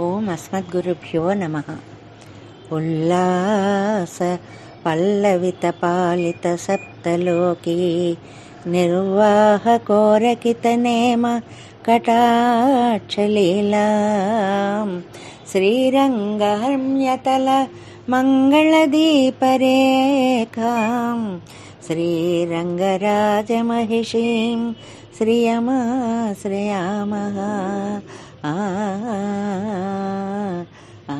ఓం అస్మద్గురుభ్యో నమ. ఉల్లాస పల్లవిత పాలిత సప్తలోకి నిర్వాహ కోరకిత కటాక్షలీలా. శ్రీరంగహర్మ్యతల మంగళదీపరేఖాం. శ్రీరంగరాజమహిషీం శ్రియమాశ్రయామः. ఆ ఆ,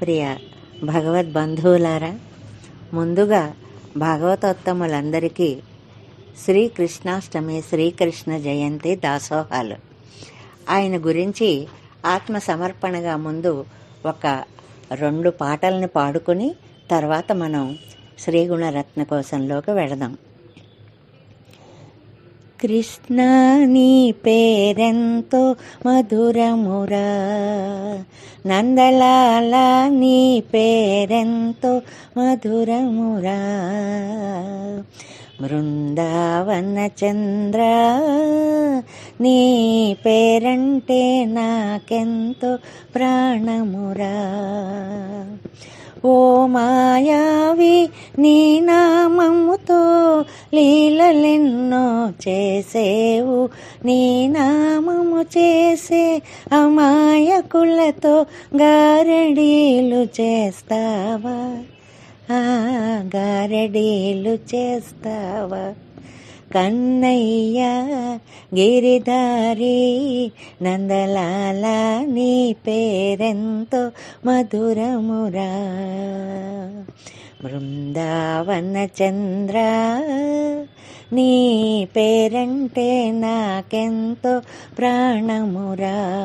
ప్రియ భగవద్బంధువులారా ముందుగా భాగవతోత్తములందరికీ శ్రీకృష్ణాష్టమి శ్రీకృష్ణ జయంతి దాసోహాలు. ఆయన గురించి ఆత్మ సమర్పణగా ముందు ఒక రెండు పాటల్ని పాడుకుని తర్వాత మనం శ్రీగుణరత్న కోశంలోకి వెళదాం. కృష్ణ నీ పేరెంతో మధురమురా. నందలాల నీ పేరెంతో మధురమురా. బృందావన చంద్ర నీ పేరంటే నాకెంతో ప్రాణమురా. ఓ మాయావి నీ నామముతో లీలలెన్నో చేసేవు. నీ నామము చేసే అమాయకులతో గారడీలు చేస్తావా? ఆ గారడీలు చేస్తావా? కన్నయ్య గిరిధారి నందలాల నీ పేరెంతో మధురమురా. బృందావన చంద్ర నీ పేరంటే నాకెంతో ప్రాణమురా.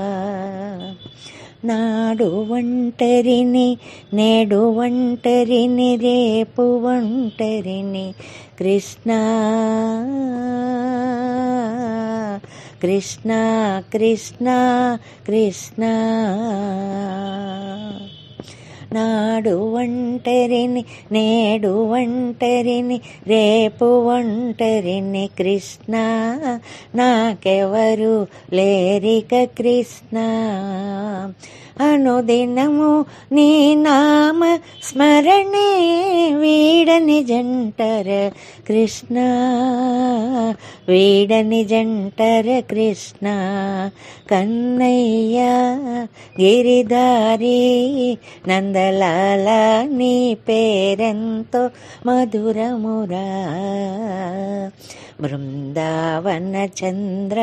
నాడు ఒంటరిని నేడు ఒంటరిని రేపు ఒంటరిని కృష్ణ కృష్ణ కృష్ణ కృష్ణ నాడు ఒంటరిని నేడు ఒంటరిని రేపు ఒంటరిని కృష్ణ నాకెవరు లేరిక కృష్ణ అనుదినము నీ నామ స్మరణే వీడని జంటర కృష్ణ. వీడని జంటర కృష్ణ. కన్నయ్య గిరిదారి నందలాల నీ పేరెంతో మధురమురా. బృందావన చంద్ర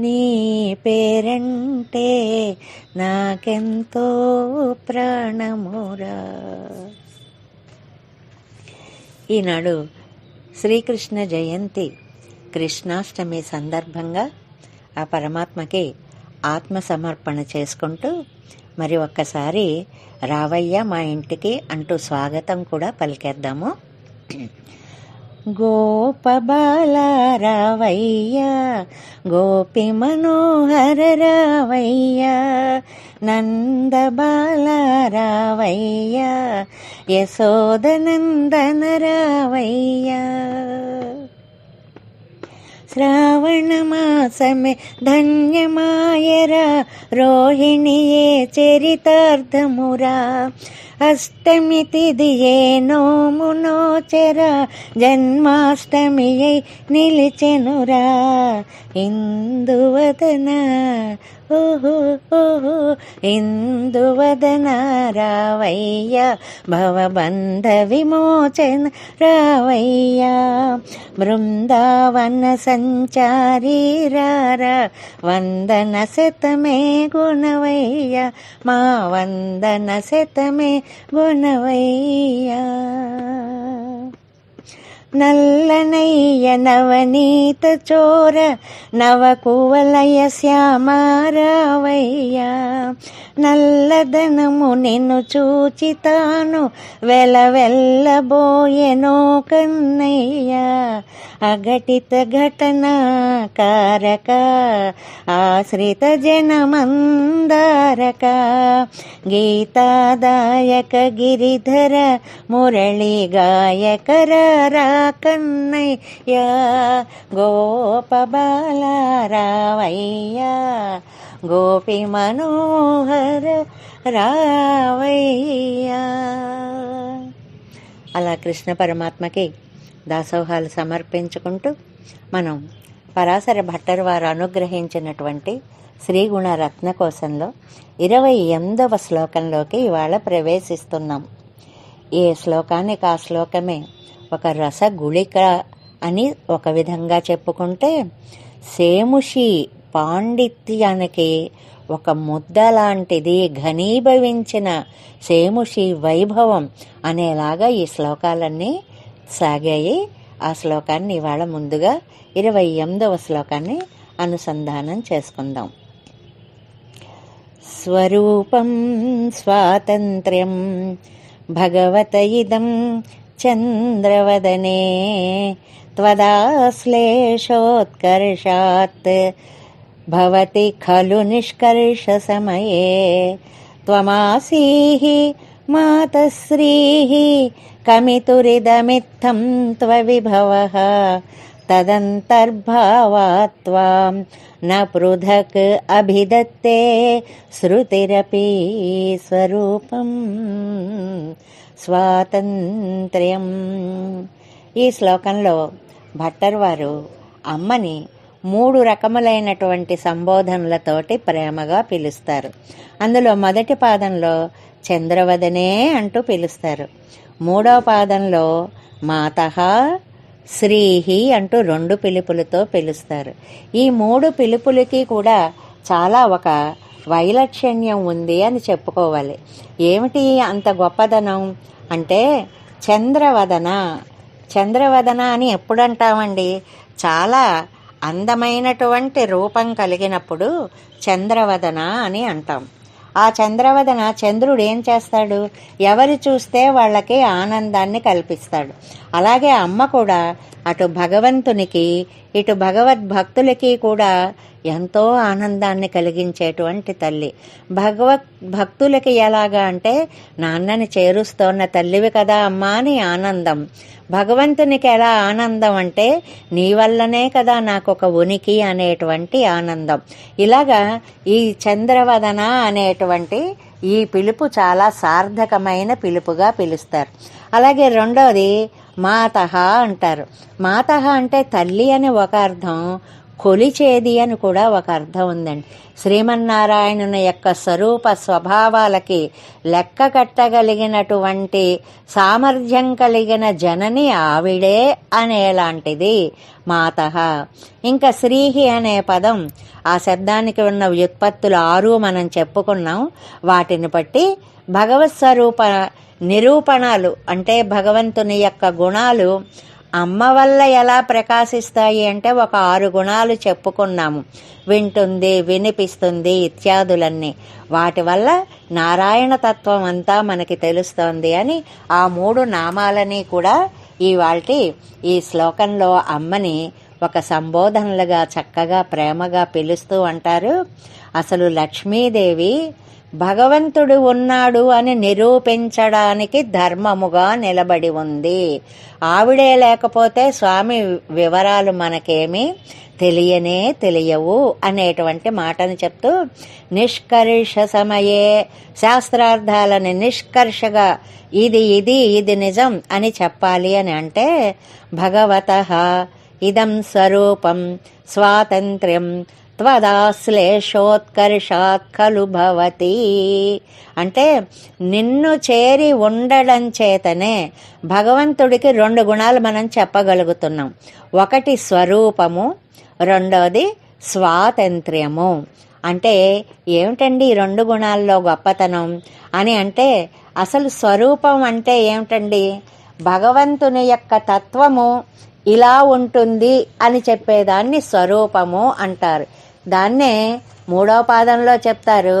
నీ పేరంటే నాకెంతో ప్రాణమురా. ఈనాడు శ్రీకృష్ణ జయంతి కృష్ణాష్టమి సందర్భంగా ఆ పరమాత్మకి ఆత్మ సమర్పణ చేసుకుంటూ మరి ఒక్కసారి రావయ్య మా ఇంటికి అంటూ స్వాగతం కూడా పలికేద్దాము. గోపబాల రావయ్య గోపి మనోహర రావయ్య నందబాల రావయ్య యశోదనందన రావయ్య. శ్రావణ మాసమే ధన్యమాయరా రోహిణియే చరితార్థమురా అష్టమి తిథియే నోమునోచరా జన్మాష్టమియై నిలిచెనురా. ఇందువదన ఓహో ఓహో ఇందువదన రావయ్య భవబంధ విమోచన రావయ్య. బృందావన సంచారీ రారా వందన శతమే గుణవయ్య. మా వందన శతమే గుణవయ్య నల్లనయ్య నవనీత చోర నవకువలయ శ్యామారావయ్యా. నల్లదనము నిన్ను చూచితాను. వెలవెల్లబోయెనో కన్నయ్య. అఘటిత ఘటన కారక. ఆశ్రిత జనమందారక. గీతాదాయక గిరిధర మురళి గాయకర రా కన్నయ్య. గోపబాల రావయ్యా గోపి మనోహర రావయ్యా. అలా కృష్ణ పరమాత్మకి దాసోహాలు సమర్పించుకుంటూ మనం పరాశర భట్టర్ వారు అనుగ్రహించినటువంటి శ్రీగుణ రత్న కోశంలో ఇరవై ఎనిమిదవ శ్లోకంలోకి ఇవాళ ప్రవేశిస్తున్నాం. ఏ శ్లోకానికి ఆ శ్లోకమే ఒక రసగుళిక అని ఒక విధంగా చెప్పుకుంటే సేముషి పాండిత్యానికి ఒక ముద్ద లాంటిది ఘనీభవించిన సేముషి వైభవం అనేలాగా ఈ శ్లోకాలన్నీ సాగాయి. ఆ శ్లోకాన్ని ఇవాళ ముందుగా ఇరవై ఎనిమిదవ శ్లోకాన్ని అనుసంధానం చేసుకుందాం. స్వరూపం స్వాతంత్ర్యం భగవత ఇదం చంద్రవదనే త్వదాశ్లేషోత్కర్షాత్ भवति खलु निष्कर्षसमये त्वमासीः मातश्रीः कमितुरिदमित्थं त्वविभवः तदन्तर्भावात् त्वां न पृथक् अभिदत्ते श्रुतिरपि स्वरूपं స్వాతంత్ర్యం ఈ శ్లోకంలో భట్టర్ వారు అమ్మని మూడు రకములైనటువంటి సంబోధనలతోటి ప్రేమగా పిలుస్తారు. అందులో మొదటి పాదంలో చంద్రవదనే అంటూ పిలుస్తారు. మూడవ పాదంలో మాతహ శ్రీహి అంటూ రెండు పిలుపులతో పిలుస్తారు. ఈ మూడు పిలుపులకి కూడా చాలా ఒక వైలక్షణ్యం ఉంది అని చెప్పుకోవాలి. ఏమిటి అంత గొప్పదనం? అంటే చంద్రవదన. చంద్రవదన అని ఎప్పుడు అంటామండి చాలా అందమైనటువంటి రూపం కలిగినప్పుడు చంద్రవదన అని అంటాం. ఆ చంద్రవదన చంద్రుడు ఏం చేస్తాడు? ఎవరు చూస్తే వాళ్ళకి ఆనందాన్ని కల్పిస్తాడు. అలాగే అమ్మ కూడా అటు భగవంతునికి ఇటు భగవద్భక్తులకి కూడా ఎంతో ఆనందాన్ని కలిగించేటువంటి తల్లి. భగవత్ భక్తులకి ఎలాగా అంటే నాన్నని చేరుస్తోన్న తల్లివి కదా అమ్మా అని ఆనందం. భగవంతునికి ఎలా ఆనందం అంటే నీ వల్లనే కదా నాకు ఒక ఉనికి అనేటువంటి ఆనందం. ఇలాగా ఈ చంద్రవదన అనేటువంటి ఈ పిలుపు చాలా సార్థకమైన పిలుపుగా పిలుస్తారు. అలాగే రెండవది మాతహ అంటారు. మాతహ అంటే తల్లి అని ఒక అర్థం కొలిచేది అని కూడా ఒక అర్థం ఉందండి. శ్రీమన్నారాయణుని యొక్క స్వరూప స్వభావాలకి లెక్క కట్టగలిగినటువంటి సామర్థ్యం కలిగిన జనని ఆవిడే అనేలాంటిది మాత. ఇంకా శ్రీహి అనే పదం ఆ శబ్దానికి ఉన్న వ్యుత్పత్తులు ఆరు మనం చెప్పుకున్నాం. వాటిని బట్టి భగవత్ స్వరూప నిరూపణలు అంటే భగవంతుని యొక్క గుణాలు అమ్మ వల్ల ఎలా ప్రకాశిస్తాయి అంటే ఒక ఆరు గుణాలు చెప్పుకున్నాము. వింటుంది వినిపిస్తుంది ఇత్యాదులన్నీ. వాటి వల్ల నారాయణ తత్వం అంతా మనకి తెలుస్తోంది అని ఆ మూడు నామాలని కూడా ఇవాల్టి ఈ శ్లోకంలో అమ్మని ఒక సంబోధనలుగా చక్కగా ప్రేమగా పిలుస్తూ అంటారు. అసలు లక్ష్మీదేవి భగవంతుడు ఉన్నాడు అని నిరూపించడానికి ధర్మముగా నిలబడి ఉంది. ఆవిడే లేకపోతే స్వామి వివరాలు మనకేమీ తెలియనే తెలియవు అనేటువంటి మాటను చెప్తూ నిష్కర్ష సమయే శాస్త్రార్థాలని నిష్కర్షగా ఇది ఇది ఇది నిజం అని చెప్పాలి అని అంటే భగవత ఇదం స్వరూపం స్వాతంత్ర్యం త్వదాశ్లేషోత్కర్షాత్ ఖలు భవతి. అంటే నిన్ను చేరి ఉండడం చేతనే భగవంతుడికి రెండు గుణాలు మనం చెప్పగలుగుతున్నాం. ఒకటి స్వరూపము రెండవది స్వాతంత్ర్యము. అంటే ఏమిటండి ఈ రెండు గుణాల్లో గొప్పతనం? అని అంటే అసలు స్వరూపం అంటే ఏమిటండి? భగవంతుని యొక్క తత్వము ఇలా ఉంటుంది అని చెప్పేదాన్ని స్వరూపము అంటారు. దాన్నే మూడో పాదంలో చెప్తారు.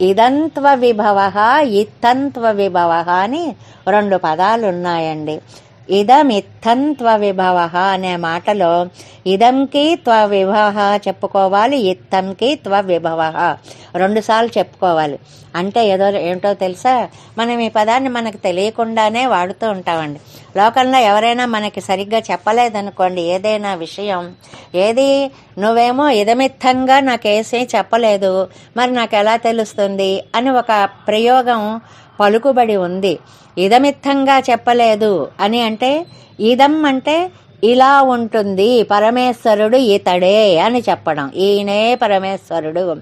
ఇదంత్వ విభవ ఇత్తంత్వ విభవ అని రెండు పదాలు ఉన్నాయండి ఇదమిత్తంత్వ విభవ అనే మాటలో ఇదంకి త్వ విభవ చెప్పుకోవాలి ఇత్తంకి త్వ విభవ రెండుసార్లు చెప్పుకోవాలి. అంటే ఏదో ఏంటో తెలుసా? మనం ఈ పదాన్ని మనకు తెలియకుండానే వాడుతూ ఉంటామండి. లోకంలో ఎవరైనా మనకి సరిగ్గా చెప్పలేదనుకోండి ఏదైనా విషయం ఏది నువ్వేమో ఇదమిత్తంగా నాకేసే చెప్పలేదు మరి నాకు ఎలా తెలుస్తుంది అని ఒక ప్రయోగం పలుకుబడి ఉంది. ఇదమిత్తంగా చెప్పలేదు. అని అంటే ఇదం అంటే ఇలా ఉంటుంది పరమేశ్వరుడు ఇతడే అని చెప్పడం. ఈయనే పరమేశ్వరుడు.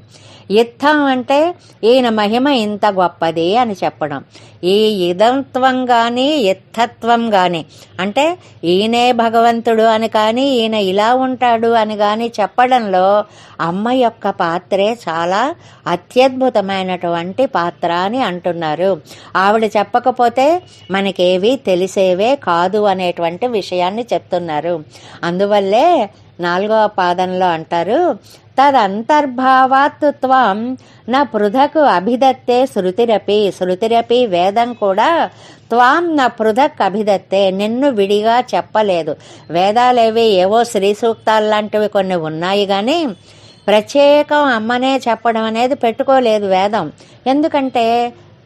ఇత్తం అంటే ఈయన మహిమ ఇంత గొప్పది అని చెప్పడం. ఈ ఇదంత్వం కానీ ఇత్తత్వం కానీ అంటే ఈయనే భగవంతుడు అని కానీ ఈయన ఇలా ఉంటాడు అని కానీ చెప్పడంలో అమ్మ యొక్క పాత్రే చాలా అత్యద్భుతమైనటువంటి పాత్ర అని అంటున్నారు. ఆవిడ చెప్పకపోతే మనకేవి తెలిసేవే కాదు అనేటువంటి విషయాన్ని చెప్తున్నారు. అందువల్లే నాలుగవ పాదంలో అంటారు తదంతర్భావాత్ త్వం నా పృథక్ అభిదత్తే శృతిరపి శృతిరపి వేదం కూడా త్వాం నా పృథక్ అభిదత్తే నిన్ను విడిగా చెప్పలేదు. వేదాలేవి ఏవో శ్రీ సూక్తాలు లాంటివి కొన్ని ఉన్నాయి కానీ ప్రత్యేకం అమ్మనే చెప్పడం అనేది పెట్టుకోలేదు వేదం. ఎందుకంటే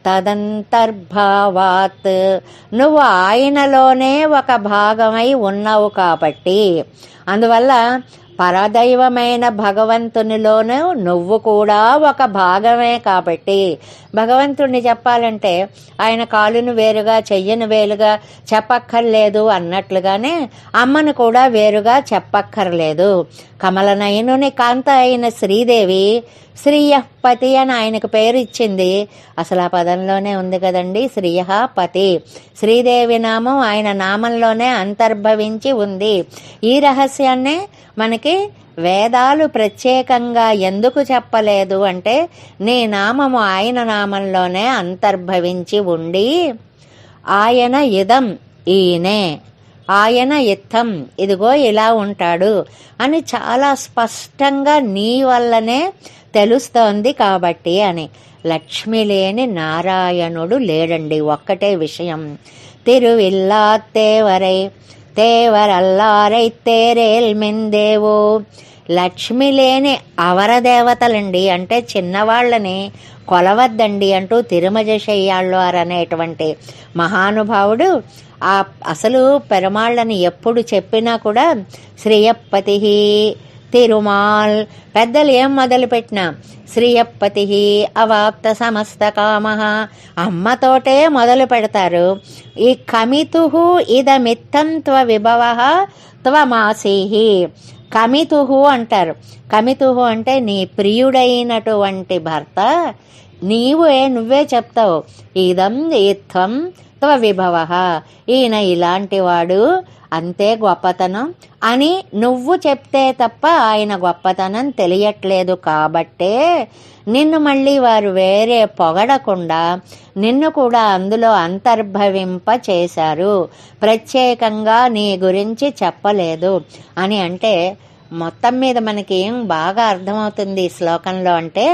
తదంతర్భావాత్. నువ్వు ఆయనలోనే ఒక భాగమై ఉన్నావు కాబట్టి. అందువల్ల పరదైవమైన భగవంతునిలోనూ నువ్వు కూడా ఒక భాగమే కాబట్టి. భగవంతుణ్ణి చెప్పాలంటే ఆయన కాలును వేరుగా చెయ్యను వేరుగా చెప్పక్కర్లేదు అన్నట్లుగానే అమ్మను కూడా వేరుగా చెప్పక్కర్లేదు. కమలనయనుని కాంత అయిన శ్రీదేవి శ్రీయపతి అని ఆయనకు పేరు ఇచ్చింది. అసలు ఆ పదంలోనే ఉంది కదండి. శ్రీయపతి. శ్రీదేవి నామం ఆయన నామంలోనే అంతర్భవించి ఉంది. ఈ రహస్యాన్నే మనకి వేదాలు ప్రత్యేకంగా ఎందుకు చెప్పలేదు అంటే నీ నామము ఆయన నామంలోనే అంతర్భవించి ఉండి ఆయన ఇదం ఈయనే ఆయన ఇత్తం ఇదిగో ఇలా ఉంటాడు అని చాలా స్పష్టంగా నీ వల్లనే తెలుస్తోంది కాబట్టి అని. లక్ష్మి లేని నారాయణుడు లేడండి ఒక్కటే విషయం. తిరువిల్లాత్తేవరై తేవరల్లారై తేరేల్మిందేవో లక్ష్మి లేని అవరదేవతలండి అంటే చిన్నవాళ్ళని కొలవద్దండి అంటూ తిరుమజ అనేటువంటి మహానుభావుడు ఆ అసలు పెరమాళ్ళని ఎప్పుడు చెప్పినా కూడా శ్రేయపతి తిరుమాల్ పెద్దలు ఏం మొదలుపెట్టినా? శ్రీయప్పతి అవాప్త సమస్త కామ. అమ్మతోటే మొదలు పెడతారు. ఈ కమితు ఇదమిత్తం త్వ విభవ త్వమాసీహి. కమితుహు అంటారు. కమితుహు అంటే నీ ప్రియుడైనటువంటి భర్త. నీవే నువ్వే చెప్తావు. ఇదం ఇత్వం త్వ విభవ. ఈయన ఇలాంటి వాడు అంతే గొప్పతనం అని నువ్వు చెప్తే తప్ప ఆయన గొప్పతనం తెలియట్లేదు కాబట్టే నిన్ను మళ్ళీ వారు వేరే పొగడకుండా నిన్ను కూడా అందులో అంతర్భవింప చేశారు. ప్రత్యేకంగా నీ గురించి చెప్పలేదు అని అంటే మొత్తం మీద మనకి ఏం బాగా అర్థమవుతుంది ఈ శ్లోకంలో అంటే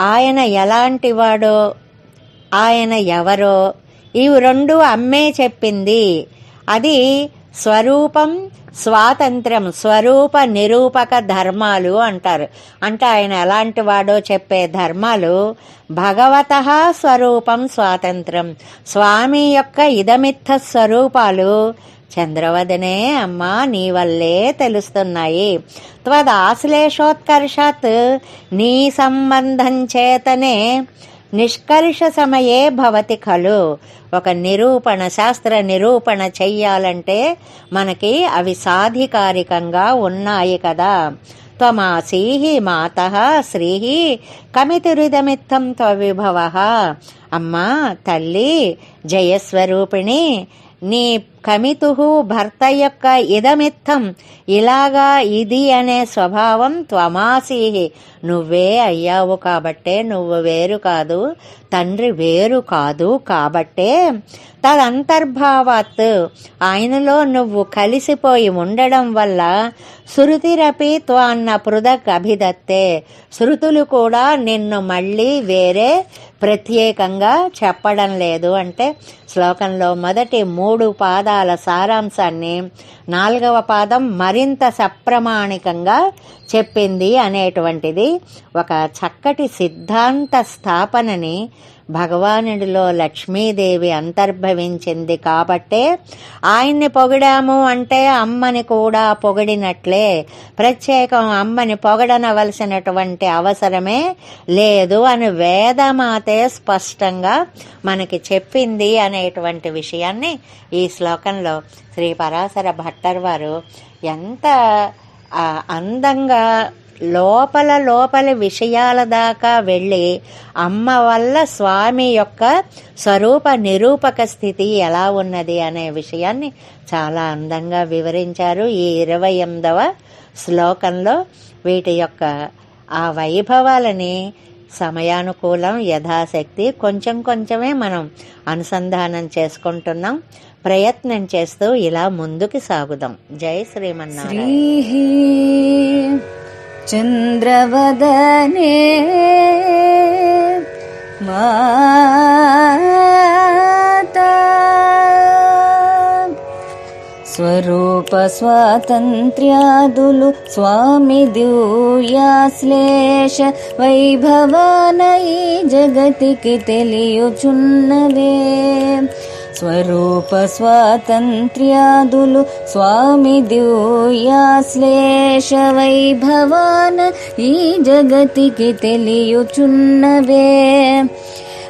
ఆయన ఎలాంటి వాడో ఆయన ఎవరో ఇవి రెండు అమ్మే చెప్పింది. అది స్వరూపం స్వాతంత్ర్యం స్వరూప నిరూపక ధర్మాలు అంటారు. అంటే ఆయన ఎలాంటి వాడో చెప్పే ధర్మాలు భగవత స్వరూపం స్వాతంత్ర్యం స్వామి యొక్క ఇదమిత్త స్వరూపాలు చంద్రవదనే అమ్మా నీ వల్లే తెలుస్తున్నాయి. త్వదాశ్లేషోత్కర్షాత్ నీ సంబంధం చేతనే నిష్కర్ష సమయే భవతి ఖలు. ఒక నిరూపణ శాస్త్ర నిరూపణ చెయ్యాలంటే మనకి అవి సాధికారికంగా ఉన్నాయి కదా. త్వమాసీహి మాత శ్రీహి కమితురిదమిత్తం త్వవిభవ. అమ్మా తల్లి జయస్వరూపిణి నీ కమితు భర్త యొక్క ఇదమిత్తం ఇలాగా ఇది అనే స్వభావం త్వమాసీహి నువ్వే అయ్యావు కాబట్టే నువ్వు వేరు కాదు. తండ్రి వేరు కాదు కాబట్టే తదంతర్భావాత్. ఆయనలో నువ్వు కలిసిపోయి ఉండడం వల్ల శృతిరపి త్వాన్న పృథక్ అభిదత్తే. శృతులు కూడా నిన్ను మళ్ళీ వేరే ప్రత్యేకంగా చెప్పడం లేదు అంటే శ్లోకంలో మొదటి మూడు పాదాల సారాంశాన్ని నాలుగవ పాదం మరింత సప్రమాణికంగా చెప్పింది అనేటువంటిది ఒక చక్కటి సిద్ధాంత స్థాపనని భగవానుడిలో లక్ష్మీదేవి అంతర్భవించింది కాబట్టే ఆయన్ని పొగిడాము అంటే అమ్మని కూడా పొగిడినట్లే. ప్రత్యేకం అమ్మని పొగడనవలసినటువంటి అవసరమే లేదు అని వేదమాతే స్పష్టంగా మనకి చెప్పింది అనేటువంటి విషయాన్ని ఈ శ్లోకంలో శ్రీ పరాశర భట్టర్ వారు ఎంత అందంగా లోపల లోపల విషయాల దాకా వెళ్ళి అమ్మ వల్ల స్వామి యొక్క స్వరూప నిరూపక స్థితి ఎలా ఉన్నది అనే విషయాన్ని చాలా అందంగా వివరించారు. ఈ ఇరవై ఎనిమిదవ శ్లోకంలో వీటి యొక్క ఆ వైభవాలని సమయానుకూలం యథాశక్తి కొంచెం కొంచెమే మనం అనుసంధానం చేసుకుంటున్నాం ప్రయత్నం చేస్తూ ఇలా ముందుకు సాగుదాం. జై శ్రీమన్నారాయణ. चन्द्रवदने माता స్వరూపస్వాతంత్ర్యాదులు స్వామి దివ్యాశ్లేష వైభవాన ఈ జగతికి తెలియుచున్నవే స్వరూప స్వాతంత్ర్యాదులు స్వామి దివ్యాశ్లేష వైభవాన ఈ జగతికి తెలియుచున్నవే.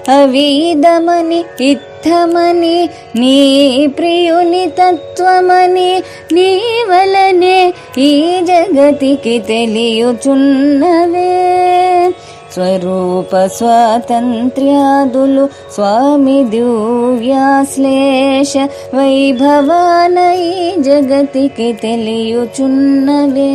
అవీదమని ఇత్తమని నీ ప్రియుని తత్వమని నీ వలనే ఈ జగతికి తెలియుచున్నవే. స్వరూప స్వాతంత్ర్యాదులు స్వామి దివ్యాశ్లేష వైభవానై జగతికి తెలియుచున్నవే.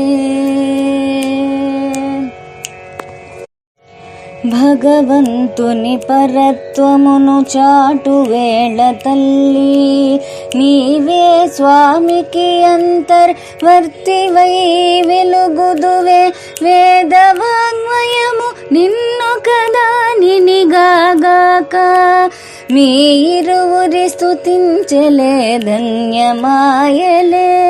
భగవంతుని పరత్వమును చాటు వేళ తల్లి. నీవే స్వామికి అంతర్వర్తివై వెలుగుదువే. వేదవాంగ్మయము నిన్ను కదా నినిగాగాక. మీ ఇరువురి స్థుతించలే ధన్యమాయలే.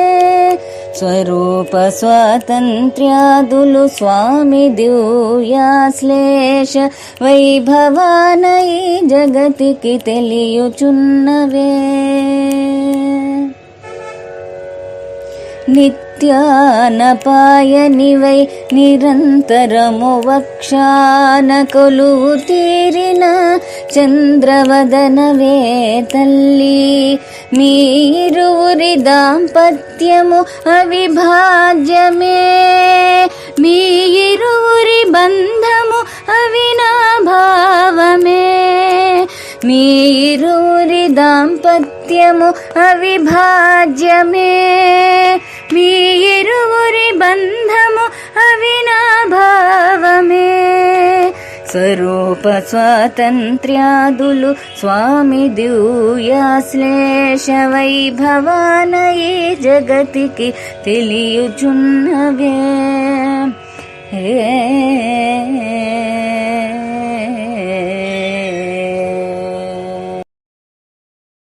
స్వరూప స్వాతంత్ర్యాదులు స్వామి దివ్యాశ్లేష వైభవాన ఈ జగతికి తెలియుచున్నవే నిత్యానపాయనివై నిరంతరము వక్షాన కొలువు తీరిన చంద్రవదనవే తల్లి మీరువురి దాంపత్యము అవిభాజ్యమే మీ ఇరువురి బంధము అవినాభావమే మీ దాంపత్యము అవిభాజ్యమే మీ ఇరువురి బంధము అవినాభావమే. స్వరూప స్వాతంత్ర్యాదులు స్వామి దివ్యాశ్లేష వైభవాన ఈ జగతికి తెలియచున్నవే. ఏ